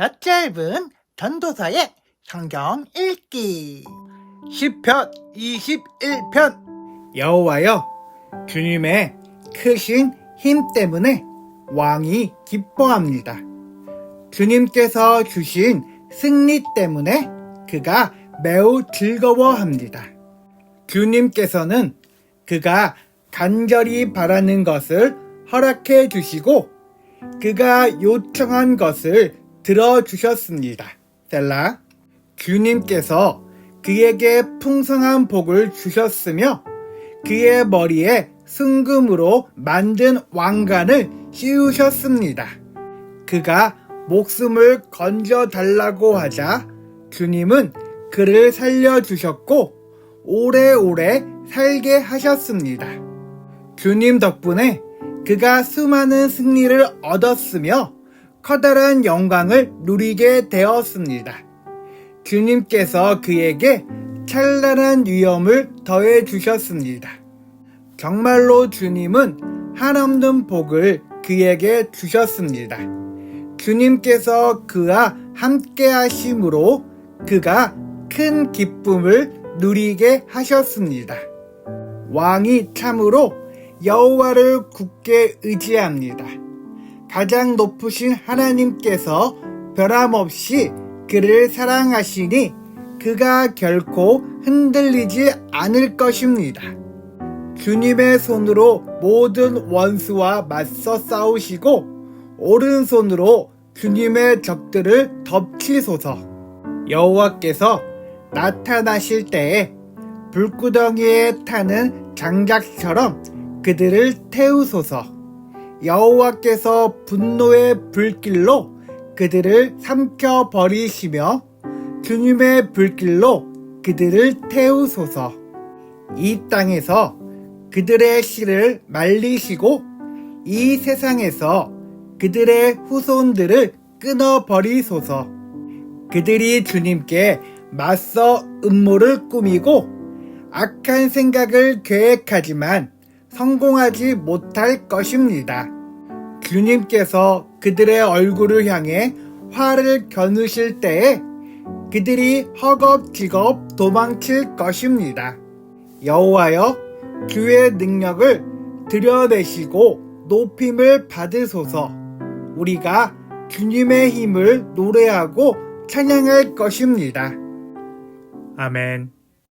엿짧은 전도서의 성경 읽기 10편 21편 여호와여 주님의 크신 힘 때문에 왕이 기뻐합니다. 주님께서 주신 승리 때문에 그가 매우 즐거워합니다. 주님께서는 그가 간절히 바라는 것을 허락해 주시고 그가 요청한 것을 들어주셨습니다. 셀라. 주님께서 그에게 풍성한 복을 주셨으며 그의 머리에 순금으로 만든 왕관을 씌우셨습니다. 그가 목숨을 건져 달라고 하자 주님은 그를 살려주셨고 오래오래 살게 하셨습니다. 주님 덕분에 그가 수많은 승리를 얻었으며 커다란 영광을 누리게 되었습니다. 주님께서 그에게 찬란한 위엄을 더해 주셨습니다. 정말로 주님은 한없는 복을 그에게 주셨습니다. 주님께서 그와 함께 하심으로 그가 큰 기쁨을 누리게 하셨습니다. 왕이 참으로 여호와를 굳게 의지합니다. 가장 높으신 하나님께서 변함없이 그를 사랑하시니 그가 결코 흔들리지 않을 것입니다. 주님의 손으로 모든 원수와 맞서 싸우시고 오른손으로 주님의 적들을 덮치소서. 여호와께서 나타나실 때에 불구덩이에 타는 장작처럼 그들을 태우소서. 여호와께서 분노의 불길로 그들을 삼켜 버리시며 주님의 불길로 그들을 태우소서. 이 땅에서 그들의 씨를 말리시고 이 세상에서 그들의 후손들을 끊어 버리소서. 그들이 주님께 맞서 음모를 꾸미고 악한 생각을 계획하지만 성공하지 못할 것입니다. 주님께서 그들의 얼굴을 향해 화를 겨누실 때에 그들이 허겁지겁 도망칠 것입니다. 여호와여 주의 능력을 드러내시고 높임을 받으소서 우리가 주님의 힘을 노래하고 찬양할 것입니다. 아멘.